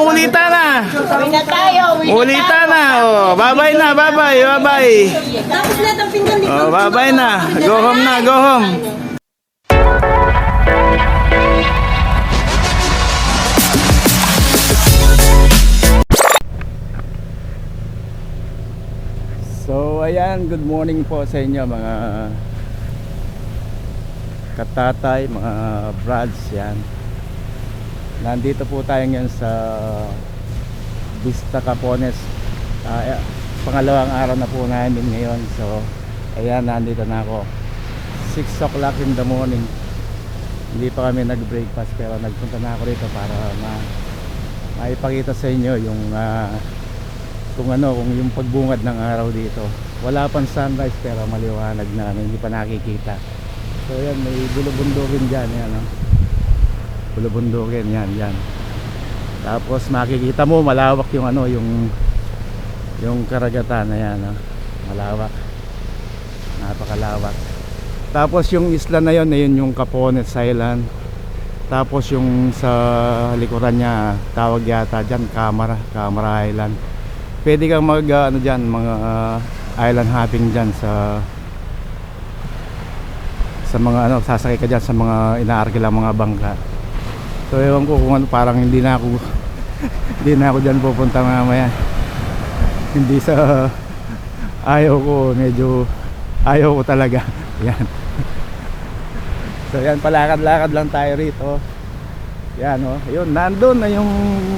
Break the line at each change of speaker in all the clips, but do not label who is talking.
Ulita na.
Uwi na tayo, uwi na
Ulita na. Oh, babay na, babay, babay.
Tapos lahat ang pinggan dito.
Oh, babay na. Go home na, go home. So, ayan, good morning po sa inyo mga katatay, mga brads yan. Nandito po tayo ngayon sa Vista Capones. Eh, pangalawang araw na po namin ngayon. So, ayan, nandito na ako. 6 o'clock in the morning. Hindi pa kami nag-breakfast pero nagpunta na ako rito para ma maipakita sa inyo yung ah, kung ano, kung yung pagbungad ng araw dito. Wala pang sunrise pero maliwanag na, hindi pa nakikita. So yan, may bulubundukin dyan, yan oh. Bulubundukin, yan, yan. Tapos makikita mo malawak yung ano, yung yung karagatan na yan, oh. Malawak. Napakalawak. Tapos yung isla na yon, ayun yung Capones Island. Tapos yung sa likuran niya, tawag yata dyan, Camara, Camara Island. Pwede kang mag uh, ano diyan, mga uh, island hopping diyan sa sa mga ano, sasakay ka diyan sa mga inaarkilang mga bangka. So ewan ko kung ano, parang hindi na ako hindi na ako diyan pupunta mamaya. Hindi sa ayaw ko, medyo ayaw ko talaga. Yan. So yan, palakad-lakad lang tayo rito. Yan oh. Yun, nandun na yung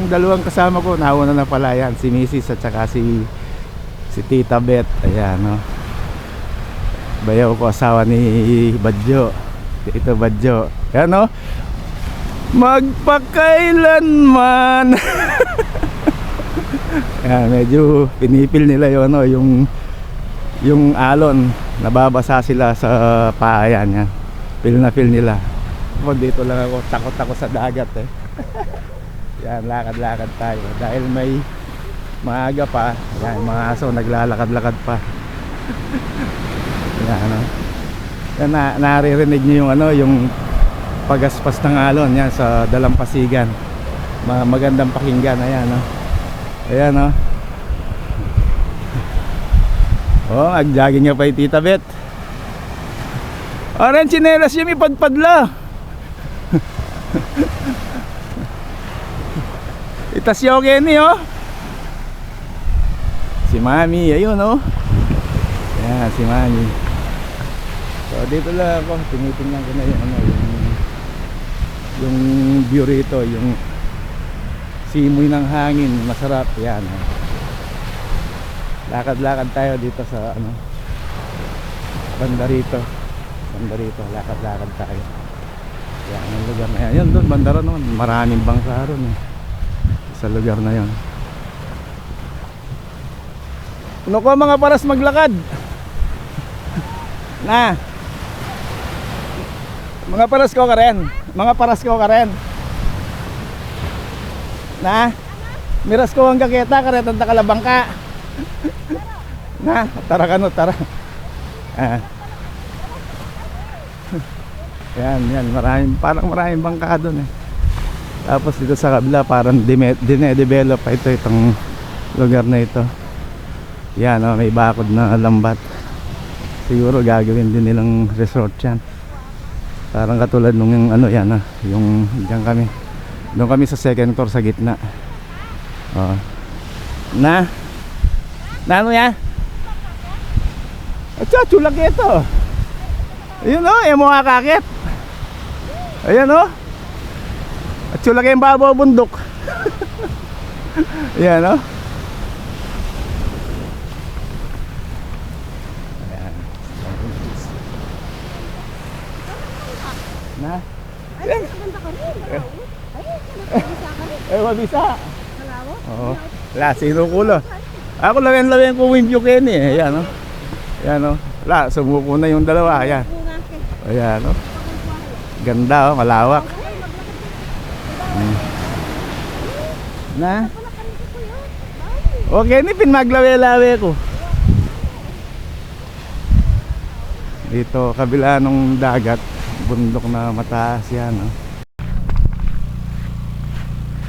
dalawang kasama ko. Nauna na pala yan, si Mrs. at saka si si Tita Beth. Ayan oh. Bayaw ko asawa ni Badjo. Ito Badjo. Yan oh. Magpakailanman. Yan, medyo pinipil nila yung ano, yung yung alon. Nababasa sila sa paayan yan. Feel na feel nila. Ako dito lang ako, takot ako sa dagat eh. yan, lakad-lakad tayo. Dahil may maaga pa, yan, mga aso naglalakad-lakad pa. yan, ano. Yan, na, naririnig niyo yung ano, yung pagaspas ng alon yan sa dalampasigan. Magandang pakinggan, ayan, no. Ayan, no. Oh, nag-jogging nga pa yung Tita Bet. Oran chinelas yung ipadpadla. Itas yung ni oh. Si Mami, ayun oh. Yan, si Mami. So dito lang ako, tinitingnan ko na yung ano, yung yung view rito, yung simoy ng hangin, masarap yan. Lakad-lakad tayo dito sa ano banda rito. Banda rito, lakad-lakad tayo. Yan ang lugar na yan. Yun doon, banda ron noon. Maraming bangka ron eh. Sa lugar na yon. Ano ko mga paras maglakad? Na. Mga paras ko ka rin. Mga paras ko ka rin. Na. Miras ko ang kaketa ka rin. Tanta kalabang ka. Na. Tara ka no, tara. Ah. Yan, yan, maraming, parang maraming bangka doon eh. Tapos dito sa kabila parang dine-develop pa ito itong lugar na ito. Yan, oh, may bakod na lambat. Siguro gagawin din nilang resort yan. Parang katulad nung yung ano yan, ah, yung diyan kami. Doon kami sa second floor sa gitna. Oh. Na? Na ano yan? At chulag ito. Ayun oh, yung mga kakit. Ayan oh. At chulag yung babaw bundok. Ayan oh. Ayan. Na?
Ay, maganda ka rin. Ay, maganda ka rin.
Eh, mabisa.
Kalawa?
Oo. Wala, sino kulo. Ako lang yung lawin ko yung Buchanan eh. Ayan oh. Ayan oh. Wala, sumuko na yung dalawa. Ayan. Ayan oh. Ganda oh, malawak. Hmm. Na? Okay, ni pinaglawe-lawe ko. Dito, kabila nung dagat, bundok na mataas yan. Oh.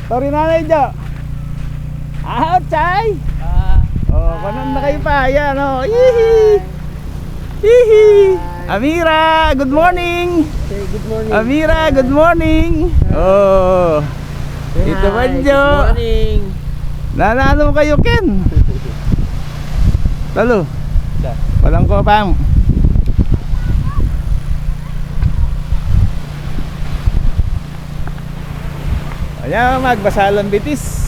Sorry nanay Jo. Outside!
Ah,
Oh, panon na kayo pa. Ayan, oh. Hihi! Hihi! Amira, good morning!
say good morning.
Amira, good morning! Oh,
Say
Tito
hi,
Banjo.
Good morning.
nanalo kayo, Ken! Talo, walang ko, pam. Ayan, magbasalang bitis.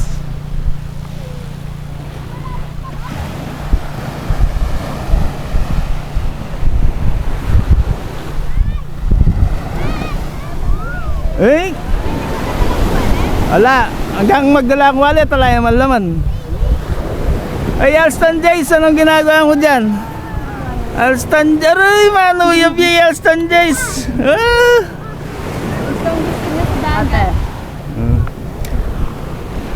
Eh! Wala. Hanggang magdala ang wallet, wala yung malaman. Ay, Alston Jace, anong ginagawa mo dyan? Alston, aray, manuyab yung Alston Jace. Ah!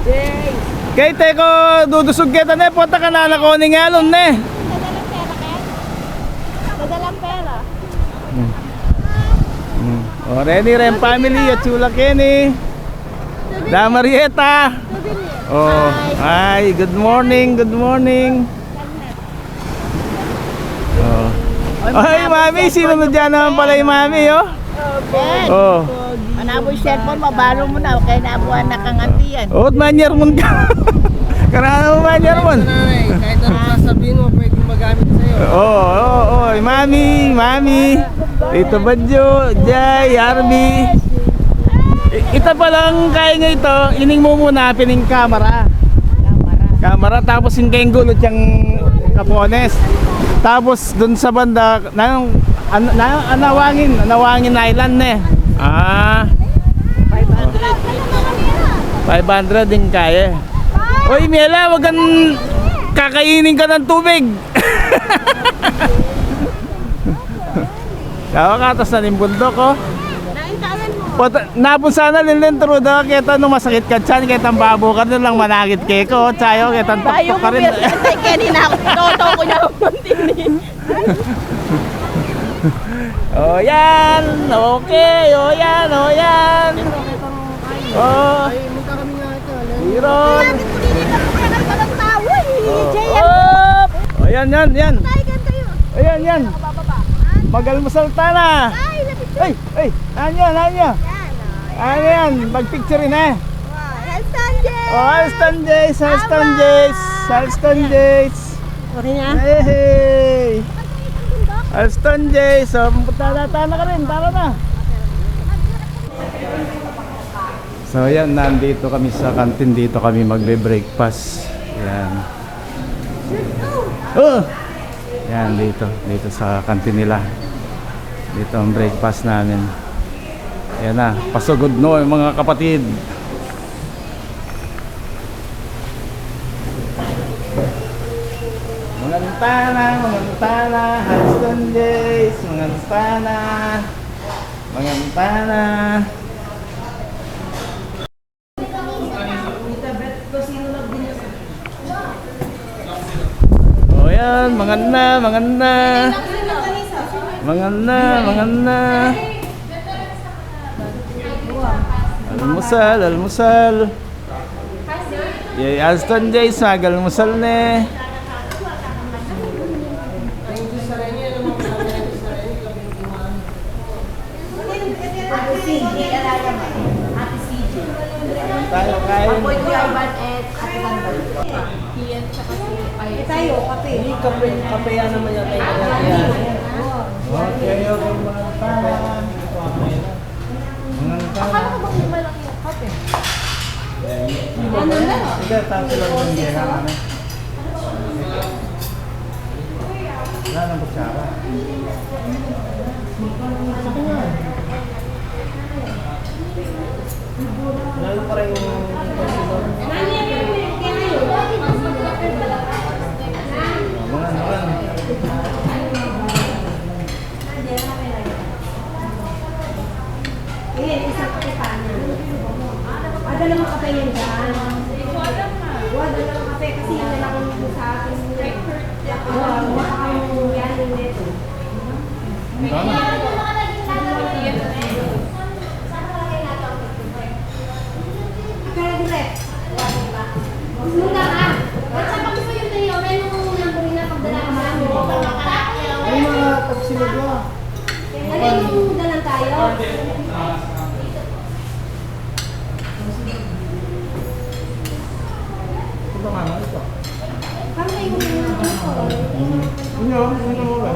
Ate.
Kay teko, dudusog kita na, punta ka na ako ni ngalon ne.
Dadalang pera, Ken? Dadalang pera.
Mm. O, Reni, Rem family, at Chula Kenny. Da Marieta. Oh, hi, good morning, good morning. Oh. Ay, mami, sino na dyan naman pala yung mami, oh? Oh.
Anabo yung cellphone mo, baro mo na, kaya nabuhan na kangantiyan.
Oh, manyer mo ka. Karana mo manyer mo.
Kahit ano sasabihin mo, pwedeng magamit sa'yo.
Oo, oo, oo. Mami, mami. Tito Badjo, Jay, Arby. I- Ita pa lang kaya nga ito, ining mo muna, pining kamera. Kamera, tapos yung kayong gulot yung kapones. Tapos dun sa banda, na, an, na, anawangin, anawangin island na eh. Ah, 500 din kaya. Oy, Miela, wag kang kakainin ka ng tubig. Kawa katas na ng bundok oh. Pata, napon sana linlin truda kita no masakit ka tiyan kita babo ka lang managit ke ko tayo kita
Tayo mo,
ka rin.
kanina ako, toto ko na ang mantinin.
oh yan, okay, oh yan, oh yan. Oh,
tawa eh?
Oh, oh yan, yan, yan. Ayan, yan. Magalmusal ta na.
Ay.
Ay, ay, nanyo, nanyo.
Yan, oh.
Ano yan, mag-picture rin eh.
Wow, Elston Jay.
Oh, Alston Jays, Alston Jays, Alston Jays.
Na.
Hey! Alston Jays, so punta na ka rin, tara na. So yan, nandito kami sa kantin, dito kami magbe-breakfast. Yan. Oh! Yan, dito, dito sa kantin nila. Dito ang breakfast namin. Yan na, pasugod no mga kapatid. Mangantana, mangantana, Hudson Days, mangantana, mangantana. Oh yan, manganda, manganda. Manganda, manganda. Almusal, almusal. Yay, Alston Jays, mag-almusal ne. Tayo kain.
Tayo, kape.
Hindi, kape, kape yan naman yata yung kanya.
Okay, okay, mga tama.
Akala ko bang malaki yung kape?
Ano na? Sige, tanto lang yung gera kami. Wala nang kutsara.
Lalo pa rin yung.
Mga naman.
Adala mo kape yan dyan. Wala dala mo kape kasi yan na lang yung sa akin. Wala, wala kang yan yung neto. Kaya direct. Muna ka Ano yung dalang tayo?
Ito nga, ito.
Kami yung mga
Ano, ano mo ba?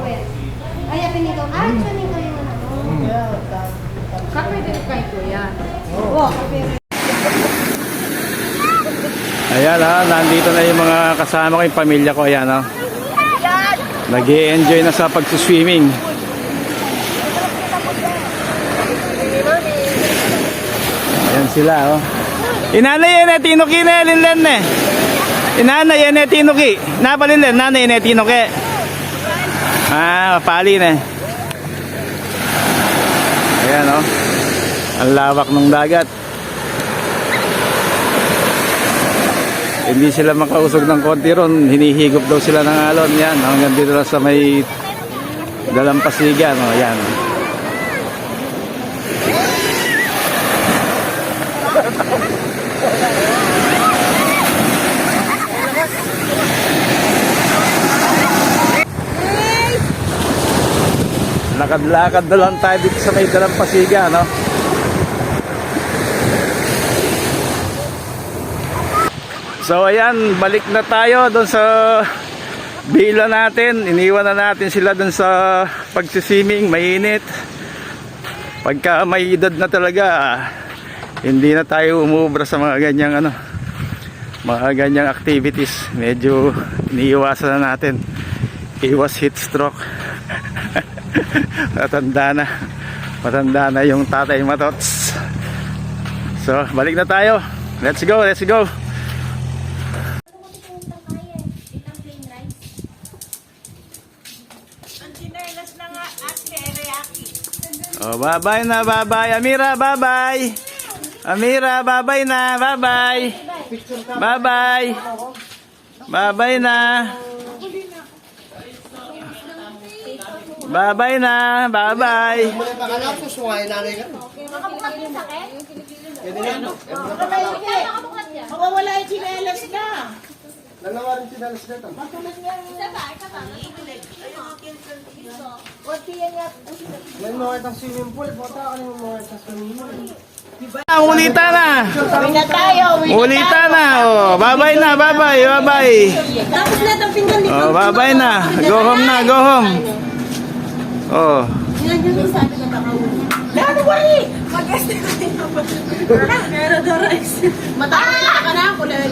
Ay, apin ikaw. Ah, apin ikaw yung anak mo. Kape din kay kuya.
Ayan ha, nandito na yung mga kasama ko, yung pamilya ko. Ayan ha. nag enjoy na sa pagsuswimming. Ayan sila oh. Inanay yan eh, tinuki na linlen eh. Inanay yan eh, tinuki. Napalinlen, nanay yan eh, tinuki. Ah, pali na eh. Ayan oh. Ang lawak ng dagat. Hindi sila makausog ng konti ron. Hinihigop daw sila ng alon. Yan, hanggang dito lang sa may dalampasigan. O, yan. Lakad-lakad na lang tayo dito sa may dalampasigan, no? So ayan, balik na tayo doon sa bila natin. Iniwan na natin sila doon sa pagsisiming, mainit. Pagka may edad na talaga, hindi na tayo umubra sa mga ganyang ano, mga ganyang activities. Medyo iniiwasan na natin. Iwas heat stroke. Matanda na. Matanda na yung tatay matots. So, balik na tayo. Let's go, let's go. Oh, bye-bye na, bye-bye. Amira, bye-bye. Amira, bye-bye na, bye-bye. Bye-bye. Bye-bye na. Bye-bye na, bye-bye.
Muna pa ka lang, susungayin nanay ka.
Mawawala yung chinelas na.
Dalawa rin sinalas dito. May mga itang swimming pool. Punta ka ng mga itang swimming pool.
Ah, Ulita na.
Uwi na tayo, na
Ulita na. Oh, bye-bye na, bye-bye, bye-bye.
Tapos lahat ng pinggan dito.
Oh, bye-bye na. Go home na, go home. Oh.
Yan yung sabi ng kakauwi.
Lalo wari!
Pero Doris.
Matakas na ka na ako dahil.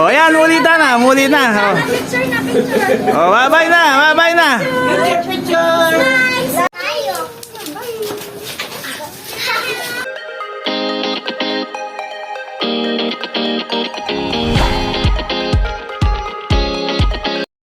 Oh, yan, ulita na, muli na. Oh.
Picture na, picture.
Oh, bye-bye na, bye-bye na.
Picture, picture!